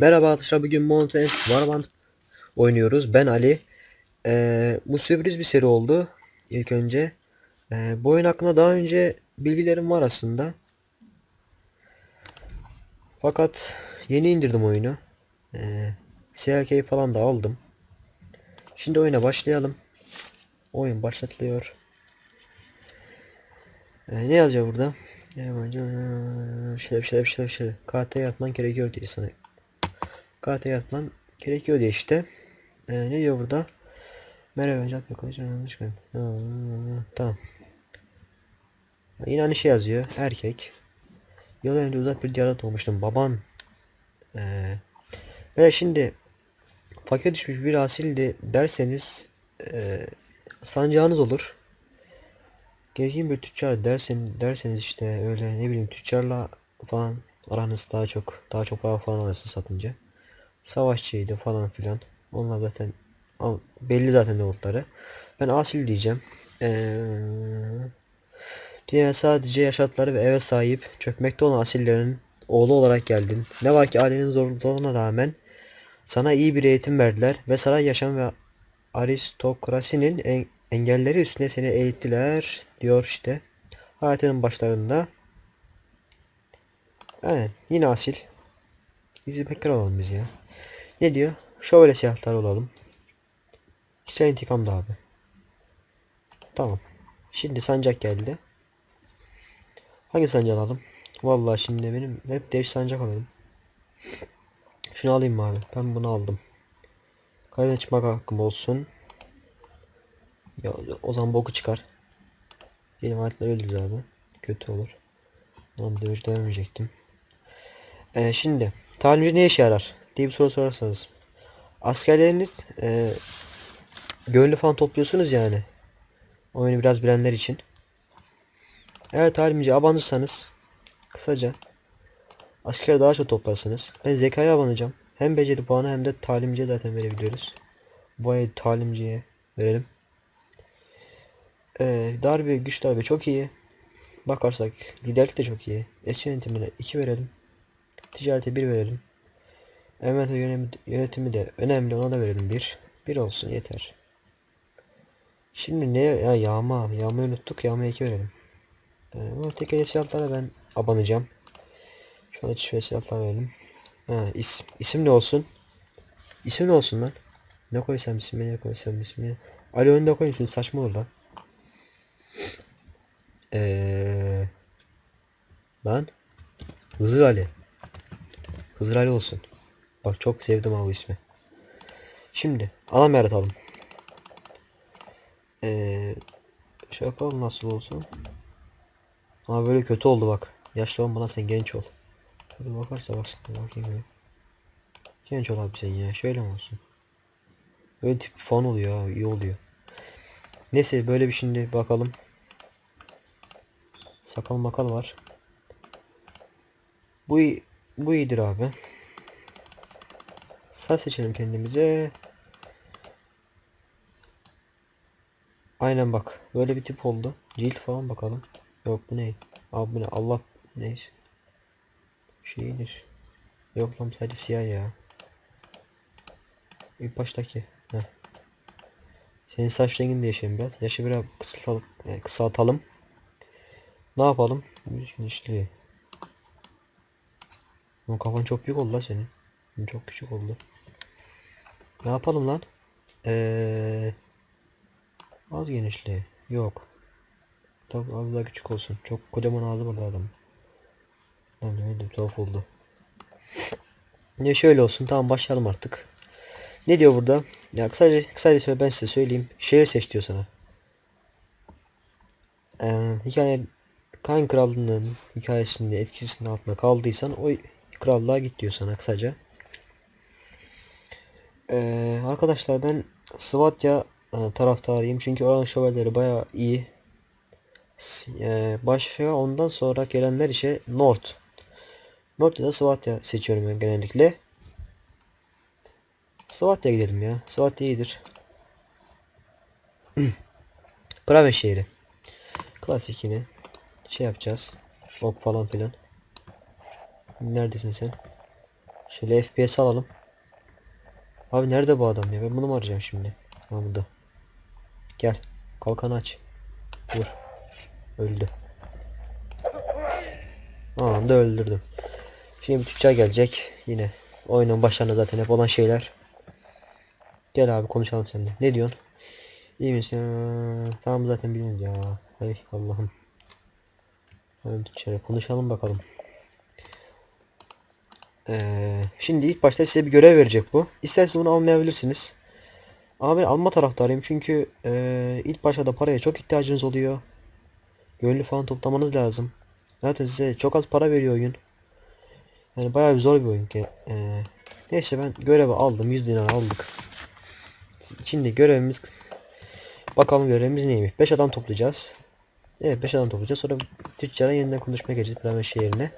Merhaba arkadaşlar bugün Mountain Warband oynuyoruz. Ben Ali. Ee, bu sürpriz bir seri oldu. İlk önce. Ee, bu oyun hakkında daha önce bilgilerim var aslında. Fakat yeni indirdim oyunu. Ee, CLK falan da aldım. Şimdi oyuna başlayalım. Oyun başlatılıyor. Ee, ne yazıyor burada? Şöyle şöyle şöyle şöyle. KT yaratman gerekiyor diye sana KT yaratman gerekiyor diye işte. Ee, ne diyor burada? Merhaba önce atma konuşalım. Tamam. Yine aynı şey yazıyor. Erkek. Yıllar önce uzak bir diyarda doğmuştum. Baban. Ee, şimdi fakir düşmüş bir asildi derseniz e, sancağınız olur. Gezgin bir tüccar dersen, derseniz işte öyle ne bileyim tüccarla falan aranız daha çok daha çok para falan alırsınız satınca. Savaşçıydı falan filan. Onlar zaten belli zaten ne oldukları. Ben asil diyeceğim. Ee, dünya sadece yaşatları ve eve sahip çökmekte olan asillerin oğlu olarak geldin. Ne var ki ailenin zorluklarına rağmen sana iyi bir eğitim verdiler ve saray yaşam ve aristokrasinin en, engelleri üstüne seni eğittiler diyor işte. Hayatının başlarında. Aynen yine asil. Hizmetkar olalım biz ya. Ne diyor? Şöyle siyahlar olalım. İşte intikam da abi. Tamam. Şimdi sancak geldi. Hangi sancak alalım? Vallahi şimdi benim hep değiş sancak alırım. Şunu alayım mı abi? Ben bunu aldım. Kayda çıkmak hakkım olsun. Ya o zaman boku çıkar. Benim aletler öldürür abi. Kötü olur. Lan dövüş dövmeyecektim. Ee, şimdi talimci ne işe yarar diye bir soru sorarsanız. Askerleriniz e, gönlü falan topluyorsunuz yani. Oyunu biraz bilenler için. Eğer talimci abanırsanız kısaca asker daha çok toplarsınız. Ben zekaya abanacağım. Hem beceri puanı hem de talimciye zaten verebiliyoruz. Bu ay talimciye verelim. Ee, darbe, güç darbe çok iyi. Bakarsak liderlik de çok iyi. Eski yönetimine 2 verelim. Ticarete 1 verelim. Emniyet yönetimi, de önemli ona da verelim 1. 1 olsun yeter. Şimdi ne ya yağma. Yağmayı unuttuk. Yağmaya 2 verelim. Ee, tekrar silahlara ben abanacağım. Şu an çift silahlar verelim. Ha, isim. İsim ne olsun? İsim ne olsun lan? Ne koysam ismi ne koysam ismi. Ali önde koyayım saçma olur lan. Eee lan Hızır Ali. Hızır Ali olsun. Bak çok sevdim abi ismi. Şimdi ana yaratalım. Eee şey yapalım nasıl olsun. Ama böyle kötü oldu bak. Yaşlı olmadan sen genç ol. Hadi bakarsa baksın. Bakayım. Genç ol abi sen ya. Şöyle mi olsun? Böyle tip fan oluyor ha. iyi oluyor. Neyse böyle bir şimdi bakalım. Sakal makal var. Bu bu iyidir abi. Sağ seçelim kendimize. Aynen bak. Böyle bir tip oldu. Cilt falan bakalım. Yok bu ne? Abi bu ne? Allah neyse. Şeydir. Yok lan sadece siyah ya. İlk baştaki. Heh. Senin saç rengini değişelim biraz. Yaşı biraz kısaltalım. e, kısaltalım. Ne yapalım? Genişliği. Bu kafan çok büyük oldu la senin. Çok küçük oldu. Ne yapalım lan? Eee az genişliği. Yok. Tabii az daha küçük olsun. Çok kocaman ağzı var adam. Lan öyle tuhaf oldu. Ne şöyle olsun. Tamam başlayalım artık. Ne diyor burada? Ya kısaca kısaca ben size söyleyeyim. Şehir seç diyor sana. Ee, hikaye Kain Krallığı'nın hikayesinde etkisinin altında kaldıysan o krallığa git diyor sana kısaca. Ee, arkadaşlar ben Svatya e, taraftarıyım çünkü oranın şövalyeleri baya iyi. S- E, başka ondan sonra gelenler işe North. North ya da Svatya seçiyorum ben genellikle. Svatya gidelim ya. Svatya iyidir. Praven şehri. Klasik yine. Şey yapacağız. Ok falan filan. Neredesin sen? Şöyle FPS alalım. Abi nerede bu adam ya? Ben bunu mu arayacağım şimdi? Ha burada. Gel. Kalkanı aç. Vur. Öldü. Aa da öldürdüm. Şimdi tüccar gelecek. Yine. Oyunun başlarında zaten hep olan şeyler. Gel abi konuşalım seninle. Ne diyorsun? İyi misin? Tamam zaten biliyoruz ya. Ay Allah'ım. Hadi tüccara konuşalım bakalım. Ee, şimdi ilk başta size bir görev verecek bu. İsterseniz bunu almayabilirsiniz. Ama ben alma taraftarıyım çünkü ee, ilk başta da paraya çok ihtiyacınız oluyor. Gönüllü falan toplamanız lazım. Zaten size çok az para veriyor oyun. Yani bayağı bir zor bir oyun ki. Ee, neyse ben görevi aldım. 100 dinar aldık. Şimdi görevimiz bakalım görevimiz neymiş. 5 adam toplayacağız. Evet 5 adam toplayacağız. Sonra tüccara yeniden konuşmaya geçeceğiz. Bremen şehrine.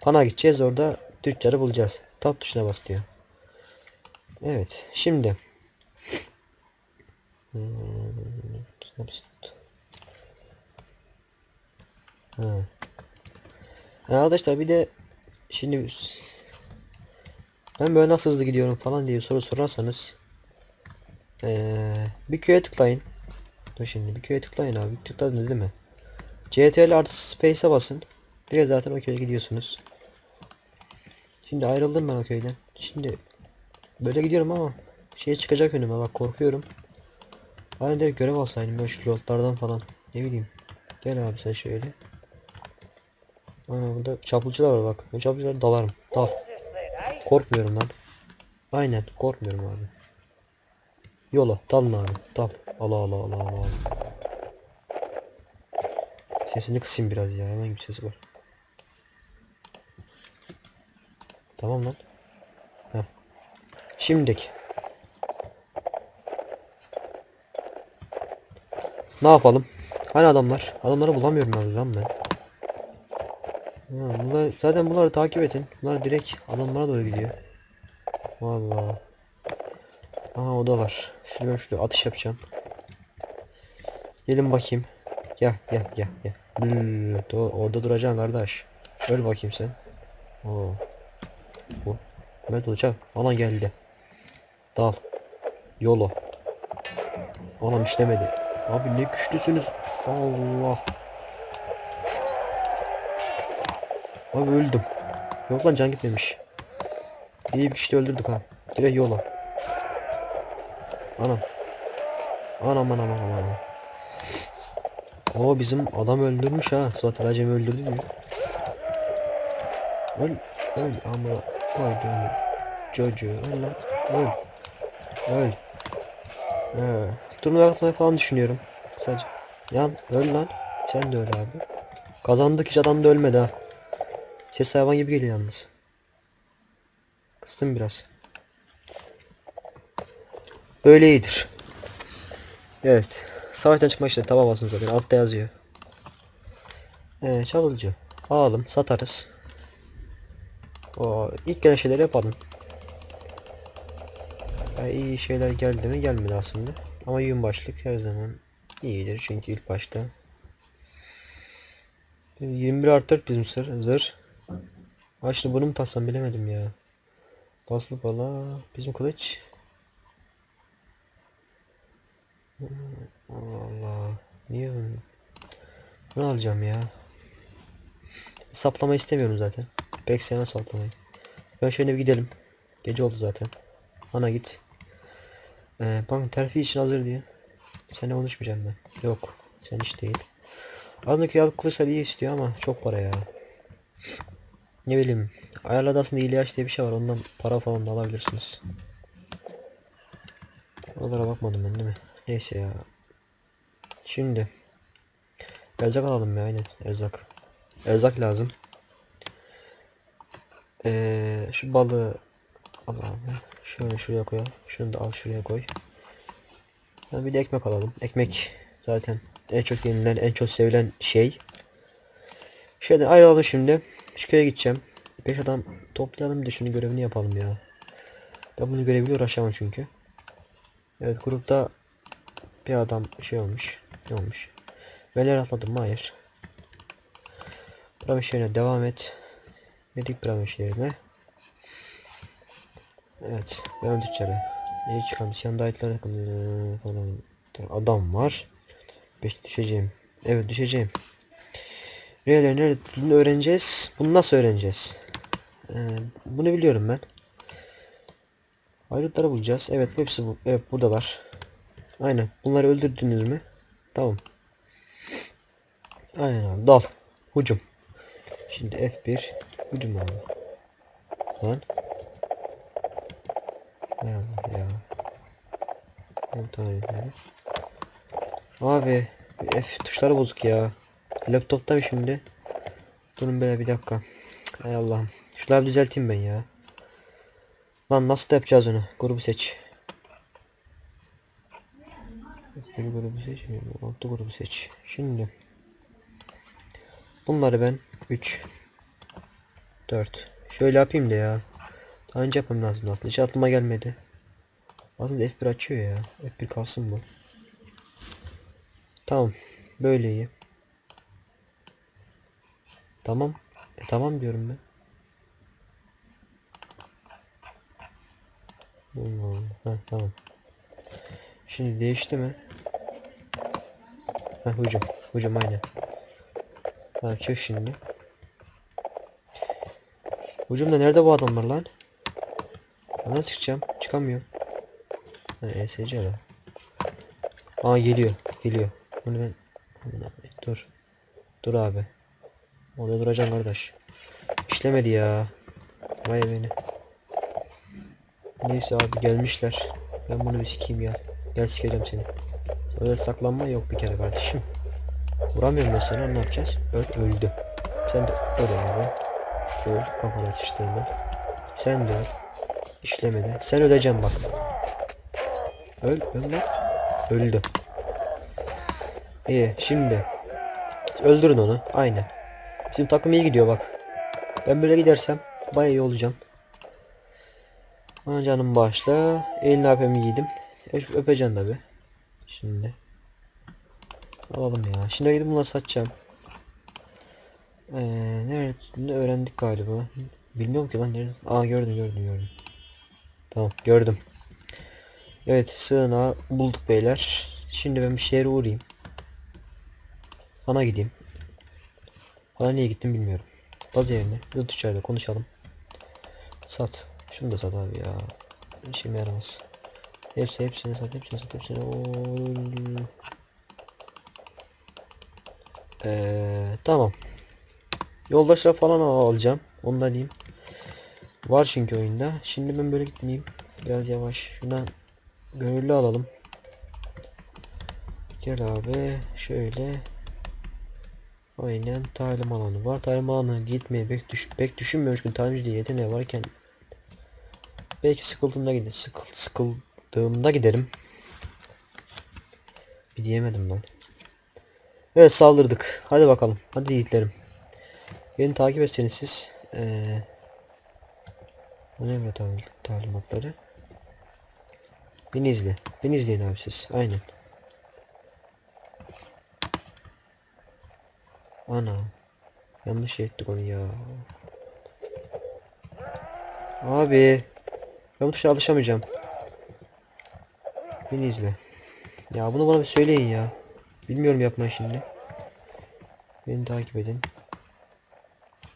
Pana gideceğiz. Orada tüccarı bulacağız. Tab tuşuna bas diyor. Evet. Şimdi. Hmm. Ha. Ha, Arkadaşlar bir de şimdi ben böyle nasıl hızlı gidiyorum falan diye soru sorarsanız ee, bir köye tıklayın. Dur şimdi bir köye tıklayın abi. Tıkladınız değil mi? CTRL artı space'e basın. Direkt zaten o köye gidiyorsunuz. Şimdi ayrıldım ben o köyden. Şimdi böyle gidiyorum ama şey çıkacak önüme bak korkuyorum. Ben de görev alsaydım ben şu lotlardan falan. Ne bileyim. Gel abi sen şöyle. Aa, burada çapulcular var bak. Ben çapulculara dalarım. Dal. Korkmuyorum lan. Aynen korkmuyorum abi. Yola dalın abi. Dal. Allah Allah Allah. Allah. Sesini kısayım biraz ya. Hemen bir sesi var. Tamam lan. Heh. Şimdiki. Ne yapalım? Hani adamlar? Adamları bulamıyorum ben lan ben. Ha, bunlar zaten bunları takip edin. Bunlar direkt adamlara doğru gidiyor. Vallahi. Aha o da var. Şimdi ben şurada atış yapacağım. Gelin bakayım. Gel gel gel gel. Orada duracaksın kardeş. Öl bakayım sen. Oo. Bu. Mehmet olacak. Ana geldi. Dal. Yolo. Anam işlemedi. Abi ne güçlüsünüz. Allah. Abi öldüm. Yok lan can gitmemiş. İyi bir kişi de öldürdük ha. Direkt yola. Anam. Anam anam anam anam. O bizim adam öldürmüş ha. Suat Acemi öldürdü diyor. Öl. Öl ama. Öl. Çocuğu öl lan. Öl. Öl. Turnuva atmayı falan düşünüyorum. Sadece. Yan öl lan. Sen de öl abi. Kazandık hiç adam da ölmedi ha. Ses hayvan gibi geliyor yalnız. Kıstım biraz. Böyle iyidir. Evet. Savaştan çıkmak için taba basın zaten. Altta yazıyor. Ee, çalıcı. Alalım. Satarız. O ilk gelen şeyleri yapalım. Ya iyi şeyler geldi mi gelmedi aslında. Ama yün başlık her zaman iyidir çünkü ilk başta. 21 artı 4 bizim sır, zırh. Ha şimdi bunu mu tassam bilemedim ya. Paslı bala bizim kılıç. Allah Allah. Niye bunu? Bunu alacağım ya. Saplama istemiyorum zaten. Pek sevmem saplamayı. Ben şöyle bir gidelim. Gece oldu zaten. Ana git. Ee, bakın terfi için hazır diye. Seninle konuşmayacağım ben. Yok. Sen iş değil. Adındaki yavuk kılıçlar iyi istiyor ama çok para ya. Ne bileyim. Ayarlarda aslında İlyas diye bir şey var. Ondan para falan da alabilirsiniz. Onlara bakmadım ben değil mi? Neyse ya. Şimdi. Erzak alalım ya aynen. Erzak. Erzak lazım. Ee, şu balığı al abi. Şöyle şuraya koyalım. Şunu da al şuraya koy. Ha, bir de ekmek alalım. Ekmek zaten en çok yenilen, en çok sevilen şey. Şeyden ayrılalım şimdi. Şu köye gideceğim. 5 adam toplayalım bir de şunu görevini yapalım ya. Ben bunu göreviyle uğraşamam çünkü. Evet grupta bir adam şey olmuş. Ne olmuş? Ben yer atladım mı? Hayır. Buranın şehrine devam et. Dedik buranın şehrine. Evet. Ben tüccarı. İyi çıkarmış. Yanında ayetler falan. Adam var. Beş düşeceğim. Evet düşeceğim. R'lerin nerede tutulduğunu öğreneceğiz. Bunu nasıl öğreneceğiz? Ee, bunu biliyorum ben. Ayrıtları bulacağız. Evet hepsi bu. Evet buradalar. Aynen. Bunları öldürdünüz mü? Tamam. Aynen. Dal. Hucum. Şimdi F1. Hucum abi. Lan. Hay Allah ya. Bir tane daha. Abi F tuşları bozuk ya. Laptopta şimdi. Durun be bir dakika. Hay Allah'ım. Şunları düzelteyim ben ya. Lan nasıl da yapacağız onu? Grubu seç. Bir grubu seç. Altı grubu seç. Şimdi. Bunları ben 3 4 Şöyle yapayım da ya. Daha önce yapmam lazım aslında. Hiç aklıma gelmedi. Aslında F1 açıyor ya. F1 kalsın bu. Tamam. Böyle iyi. Tamam. E, tamam diyorum ben. Allah tamam. Şimdi değişti mi? Ha hücum. Hücum aynen. Ha çık şimdi. Hücumda nerede bu adamlar lan? Ben Nasıl çıkacağım? Çıkamıyorum. Ha ESC lan. Aa geliyor. Geliyor. Bunu ben... Dur. Dur abi. Orada duracağım kardeş. İşlemedi ya. Vay beni. Neyse abi gelmişler. Ben bunu bir sikeyim ya. Gel sikeceğim seni. Öyle saklanma yok bir kere kardeşim. Vuramıyorum mesela ne yapacağız? Öl öldü. Sen de öl abi. Öl kafana sıçtığında. Sen de öl. İşlemedi. Sen öleceksin bak. Öl öl lan. Öldü. İyi şimdi. Öldürün onu. Aynen. Bizim takım iyi gidiyor bak. Ben böyle gidersem bayağı iyi olacağım. Bana canım bağışla. Elini öpemi giydim. Öp öpeceksin tabi. Şimdi. Alalım ya. Şimdi gidip bunları satacağım. Ee, nerede öğrendik galiba. Bilmiyorum ki lan nerede. Aa gördüm gördüm gördüm. Tamam gördüm. Evet sığınağı bulduk beyler. Şimdi ben bir şehre uğrayayım. Bana gideyim. Bana niye gittim bilmiyorum. Baz yerine hızlı tüccarla konuşalım. Sat. Şunu da sat abi ya. İşime yaramaz. Hepsi hepsini sat hepsini sat hepsini. Oo. Ee, tamam. Yoldaşlar falan al- alacağım. Ondan diyeyim. Var çünkü oyunda. Şimdi ben böyle gitmeyeyim. Biraz yavaş. Şuna gönüllü alalım. Gel abi. Şöyle. Aynen talim alanı var. Talim alanı gitmeye pek, düş pek düşünmüyormuş ki talimci diye yeteneği varken belki sıkıldığımda giderim. Sıkıl sıkıldığımda giderim. Bir diyemedim lan. Evet saldırdık. Hadi bakalım. Hadi yiğitlerim. Beni takip etseniz siz. Ee, talim- talimatları? Beni izle. Beni izleyin abi siz. Aynen. Ana. Yanlış şey ettik onu ya. Abi. Ben bu tuşa alışamayacağım. Beni izle. Ya bunu bana bir söyleyin ya. Bilmiyorum yapmayı şimdi. Beni takip edin.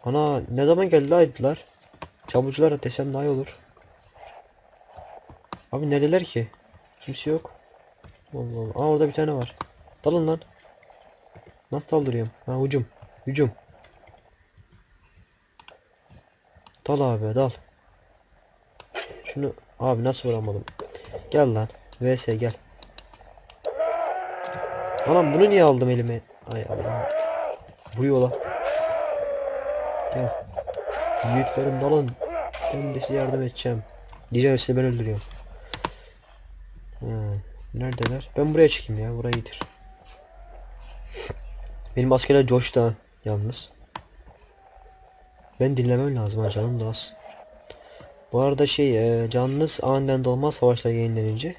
Ana ne zaman geldi ayıplar? Çabucular desem daha iyi olur. Abi neredeler ki? Kimse yok. Allah Allah. Aa orada bir tane var. Dalın lan. Nasıl saldırıyorum? Ha hücum. Hücum. Dal abi dal. Şunu abi nasıl vuramadım? Gel lan. VS gel. Anam bunu niye aldım elime? Ay Allah. Bu yola. Gel. Yiğitlerim dalın. Ben de size yardım edeceğim. Diyeceğim size ben öldürüyorum. Ha, neredeler? Ben buraya çıkayım ya. Burayı iyidir. Benim askerler coştu ha, yalnız. Ben dinlemem lazım ha canım da az. Bu arada şey e, canınız aniden dolmaz savaşlar yayınlanınca.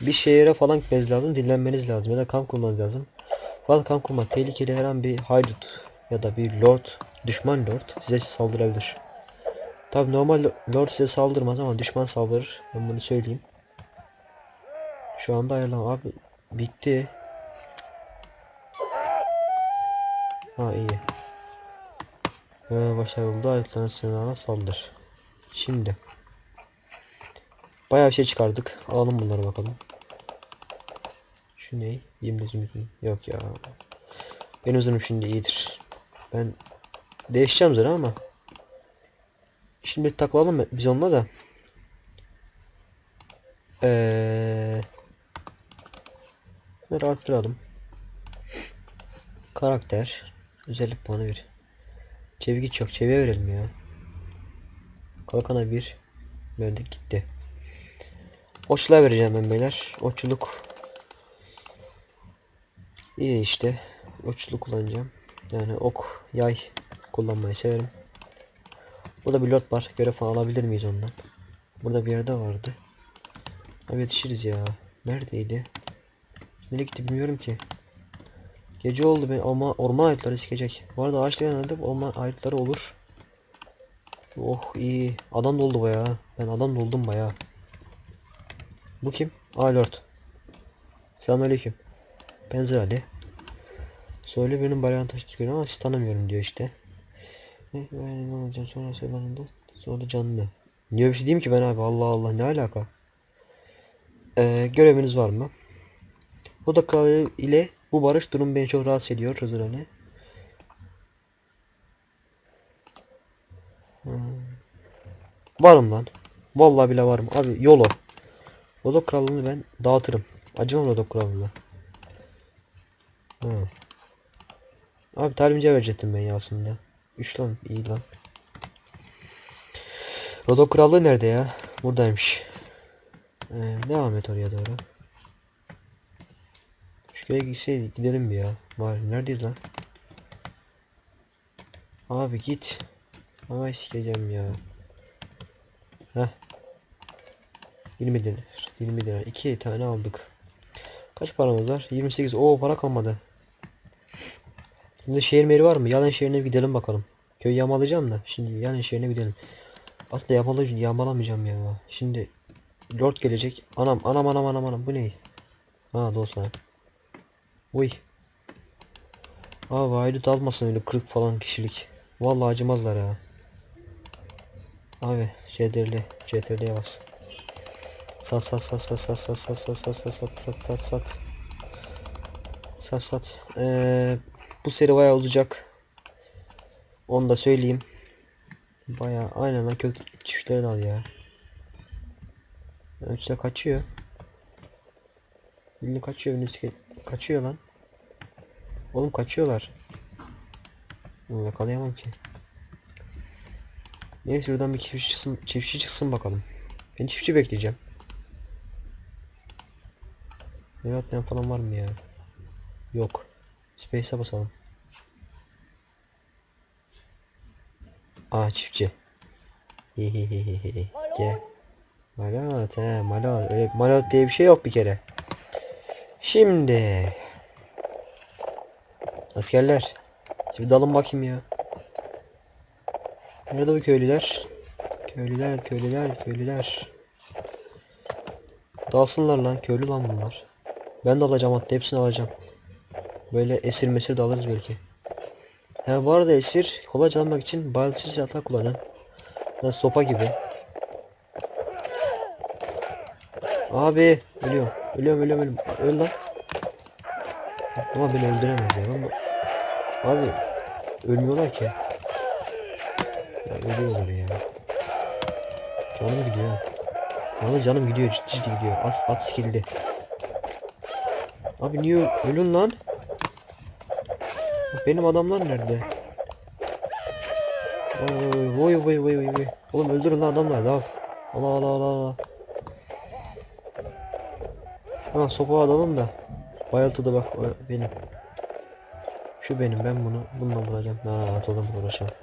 Bir şehire falan gitmeniz lazım dinlenmeniz lazım ya da kamp kurmanız lazım. Fazla kamp kurmak tehlikeli her an bir haydut ya da bir lord düşman lord size saldırabilir. Tabi normal lord size saldırmaz ama düşman saldırır. Ben bunu söyleyeyim. Şu anda ayarlam abi bitti. Ha iyi. Ee, başarılı ayıkların sınırlarına saldır. Şimdi. Bayağı bir şey çıkardık. Alalım bunları bakalım. Şu ne? Yemli zümrütün. Yok ya. Benim zırhım şimdi iyidir. Ben değişeceğim zırhı ama. Şimdi takılalım biz onunla da. Eee Bunları arttıralım. Karakter. Özellik puanı bir. Çevik çok. Çeviğe verelim ya. Kalkana bir. Verdik gitti. Okçuluğa vereceğim ben beyler. Okçuluk. İyi işte. Okçuluk kullanacağım. Yani ok, yay kullanmayı severim. Burada bir lot var. Görev alabilir miyiz ondan? Burada bir yerde vardı. Abi yetişiriz ya. Neredeydi? Nereye gitti bilmiyorum ki. Gece oldu ben ama orman ayıtları sikecek. Bu arada ağaçlı yanında orman ayıtları olur. Oh iyi. Adam doldu bayağı. Ben adam doldum bayağı. Bu kim? Aa Lord. Selamünaleyküm. Benzer Ali. Söyle benim bayrağını taşıtıyorum ama siz tanımıyorum diyor işte. Ne ben olacağım sonra selamında sonra canlı. Niye bir şey diyeyim ki ben abi Allah Allah ne alaka? Ee, göreviniz var mı? Bu da kralı ile bu barış durum beni çok rahatsız ediyor Rıdırani. Hmm. Varım lan. Vallahi bile varım. Abi yolo. Rodok krallığını ben dağıtırım. Acımam Rodok krallığına. Hmm. Abi talimciye verecektim ben ya aslında. 3 lan iyi lan. Rodok krallığı nerede ya? Buradaymış. Ee, devam et oraya doğru. Şuraya gitseydik gidelim bir ya. Var neredeyiz lan? Abi git. Ay sikeceğim ya. Heh. 20 dinar. 20 dinar. 2 tane aldık. Kaç paramız var? 28. Oo para kalmadı. Şimdi şehir meri var mı? Yalan şehrine gidelim bakalım. Köyü yağmalayacağım da. Şimdi yalan şehrine gidelim. Aslında yağmalayacağım, yağmalamayacağım ya. Şimdi Lord gelecek. Anam anam anam anam anam. Bu ne? Ha dostlar. Uy. Abi haydut almasın öyle 40 falan kişilik. Vallahi acımazlar ya. Abi CTRL CTRL'ye bas. Sat sat sat sat sat sat sat sat sat sat sat sat sat sat. Sat sat. Ee, bu seri bayağı olacak. Onu da söyleyeyim. Bayağı aynen lan kök çiftlerini al ya. Ölçüde kaçıyor. Bildiğin kaçıyor önündeki kaçıyor lan. Oğlum kaçıyorlar. Bunu yakalayamam ki. Neyse şuradan bir çiftçi çıksın, çiftçi çıksın bakalım. Ben çiftçi bekleyeceğim. Ne atmayan falan var mı ya? Yok. Space'e basalım. Aa çiftçi. Hihihihihi. Gel. Malat he malat. Öyle malat diye bir şey yok bir kere. Şimdi. Askerler. Şimdi dalın bakayım ya. Nerede bu köylüler? Köylüler, köylüler, köylüler. Dalsınlar lan, köylü lan bunlar. Ben de alacağım hatta hepsini alacağım. Böyle esir mesir de alırız belki. Ha bu arada esir kolayca almak için bayıltıcı silahlar kullanın. Lan sopa gibi. Abi ölüyorum. Ölüyorum ölüyorum ölüyorum. Öl lan. Ama beni öldüremez ya. Ama... Abi ölmüyorlar ki. Ya ölüyorlar ya. Canım gidiyor. Yalnız canım gidiyor ciddi gidiyor. At, at skill'di. Abi niye ölün lan? Benim adamlar nerede? Oy oy oy oy oy. Oğlum öldürün lan adamlar al. Allah Allah Allah Allah. Ha sopa alalım da. Bayıltıda bak benim. Şu benim ben bunu bununla vuracağım. Ha atalım uğraşalım.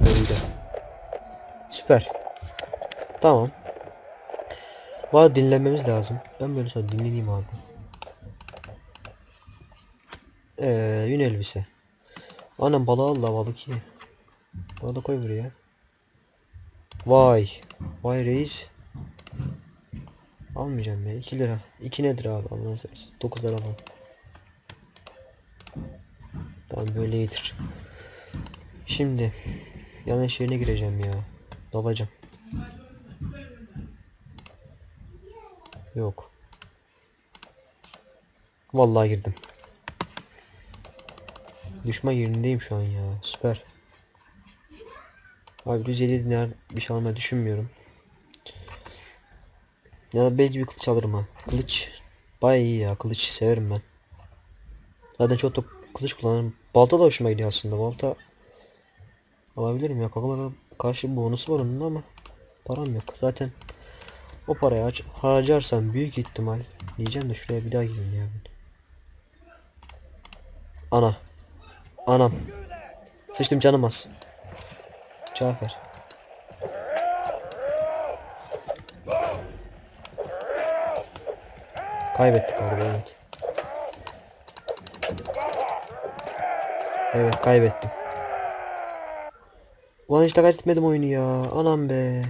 Böyle. Süper. Tamam. Var dinlememiz lazım. Ben böyle sonra dinleneyim abi. Eee yün elbise. Anam balığı al da balık ye. Balığı koy buraya. Vay. Vay reis. Almayacağım ya. 2 lira. 2 nedir abi Allah'ını seversen. 9 lira alalım. Tamam böyle iyidir. Şimdi yanlış yerine gireceğim ya. Dalacağım. Yok. Vallahi girdim. Düşman yerindeyim şu an ya. Süper. Abi 150 dinar bir şey almayı düşünmüyorum. Ya belki bir kılıç alırım ha. Kılıç baya iyi ya. Kılıç severim ben. Zaten çok da kılıç kullanırım. Balta da hoşuma gidiyor aslında. Balta alabilirim ya. Kakalara karşı bonusu var onun ama param yok. Zaten o parayı harcarsam büyük ihtimal diyeceğim de şuraya bir daha gireyim ya. Ana. Anam. Sıçtım canım az. Cafer. Kaybettik galiba evet. Evet kaybettim. Ulan hiç de kaybetmedim oyunu ya. Anam be.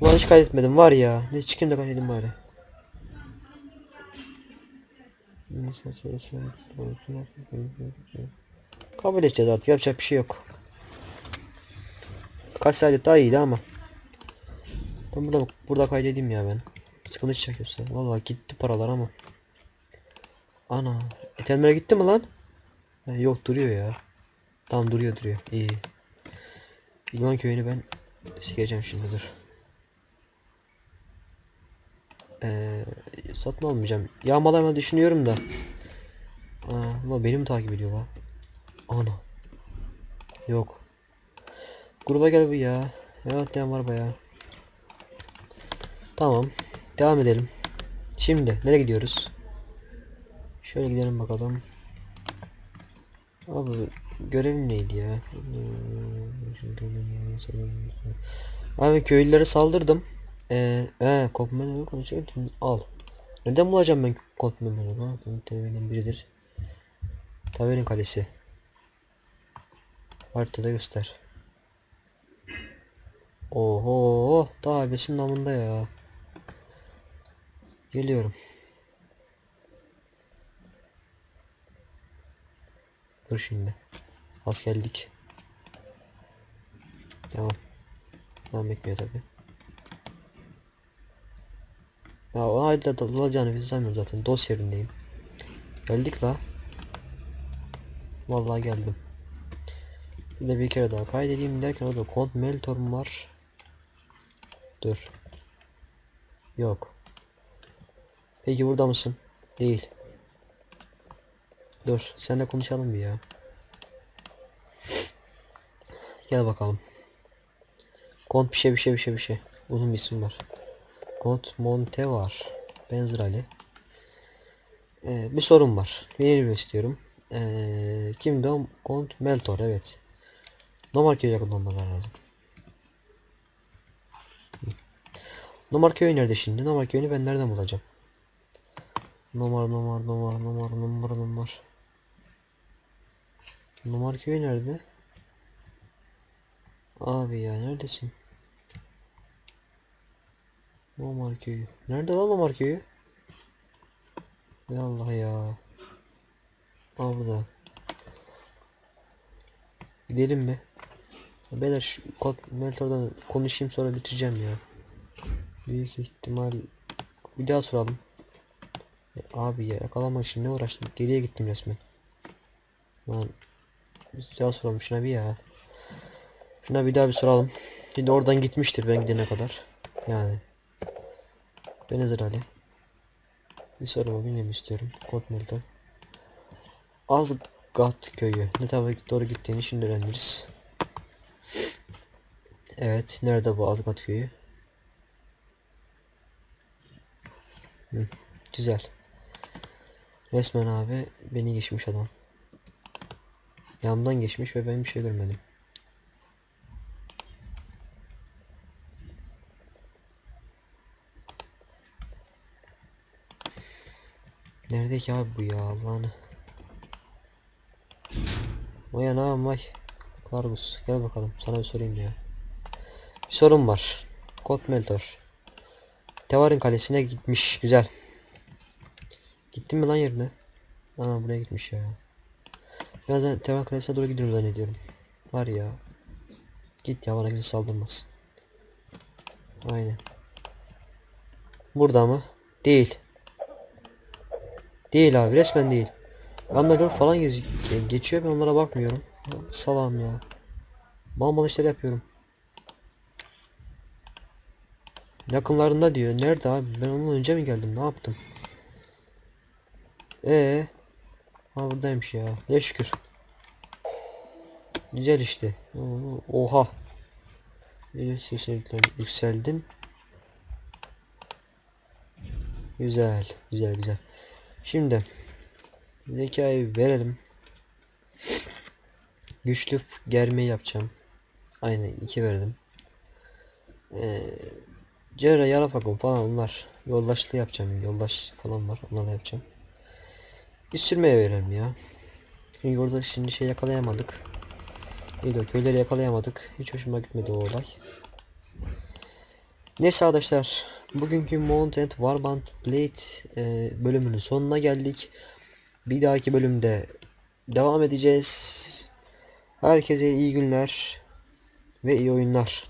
Ulan hiç kaybetmedim var ya. Ne çıkayım da kaybedeyim bari. Kabul edeceğiz artık yapacak bir şey yok. Kaç saat daha iyiydi ama. Ben burada burada kaydedeyim ya ben. Sıkıntı çekiyorsa. Vallahi gitti paralar ama. Ana. Etenlere gitti mi lan? Ha, yok duruyor ya. Tamam duruyor duruyor. İyi. İlman köyünü ben sikeceğim şimdi dur. Ee, satın almayacağım. Yağmalama düşünüyorum da. Aa, ulan beni mi takip ediyor lan? Ana. Yok. Gruba gel bu ya. Evet yan var baya. Tamam. Devam edelim. Şimdi nereye gidiyoruz? Şöyle gidelim bakalım. Abi görevim neydi ya? Abi köylülere saldırdım. Ee, ee kopmanı konuşuyor. Al. Neden bulacağım ben kopmanı? Ha, TV'nin biridir. Tavernin kalesi. Haritada göster. Oho, daha besin namında ya. Geliyorum. Dur şimdi. Askerlik. Tamam. Devam etmiyor tabi. Ya o ayda da olacağını biz zaten. Dos yerindeyim. Geldik la. Vallahi geldim. Bir de bir kere daha kaydedeyim derken orada kod meltorum var. Dur. Yok. Peki burada mısın? Değil. Dur, senle konuşalım bir ya. Gel bakalım. Kont bir şey bir şey bir şey bir şey. Uzun bir isim var. Kont Monte var. Benzer Ali. Ee, bir sorun var. Bir istiyorum. Ee, kimdi o? Kont Meltor evet. Nomarköy yakın olmaları lazım. Nomarköy nerede şimdi? Nomarköy'ünü ben nereden bulacağım? Nomar nomar nomar nomar nomar nomar. Nomar köy nerede? Abi ya neredesin? Nomar. Nerede lan Nomar? Ya Allah ya. Burada. Gidelim mi? Beyler şu Meltor'dan konuşayım sonra bitireceğim ya. Büyük ihtimal bir daha soralım. Abi ya yakalamak için ne uğraştım? Geriye gittim resmen. Lan bir daha soralım şuna bir ya. Şuna bir daha bir soralım. Şimdi oradan gitmiştir ben gidene kadar. Yani. Benzer Ali. Bir soru bilmem istiyorum. Kod Melton. Azgat köyü. Ne tarafa doğru gittiğini şimdi öğreniriz. Evet. Nerede bu Azgat köyü? Hı, güzel. Resmen abi beni geçmiş adam. Yanımdan geçmiş ve ben bir şey görmedim. Nerede ki abi bu ya Allah'ını. Vay anam vay. Kargus gel bakalım sana bir sorayım ya. sorun var. Kot Meltor. Tevar'ın kalesine gitmiş. Güzel. Gittin mi lan yerine? Aa buraya gitmiş ya. Ben zaten Tevar kalesine doğru gidiyorum zannediyorum. Var ya. Git ya bana kimse saldırmaz. Aynen. Burada mı? Değil. Değil abi resmen değil. Adamlar falan gez geçiyor ben onlara bakmıyorum. Salam ya. Mal işler yapıyorum. Yakınlarında diyor. Nerede abi? Ben ondan önce mi geldim? Ne yaptım? Ee, ha buradaymış ya. Ne şükür. Güzel işte. Oha. 80 yükseldin. Güzel, güzel, güzel. Şimdi zekayı verelim. Güçlü germeyi yapacağım. Aynen iki verdim. Ee, Cerrah yara fakon falan onlar. Yoldaşlığı yapacağım. Yoldaş falan var. Onlarla yapacağım. Biz sürmeye verelim ya. Çünkü orada şimdi şey yakalayamadık. İyi de köyleri yakalayamadık. Hiç hoşuma gitmedi o olay. Neyse arkadaşlar. Bugünkü Mount and Warband Blade e, bölümünün sonuna geldik. Bir dahaki bölümde devam edeceğiz. Herkese iyi günler ve iyi oyunlar.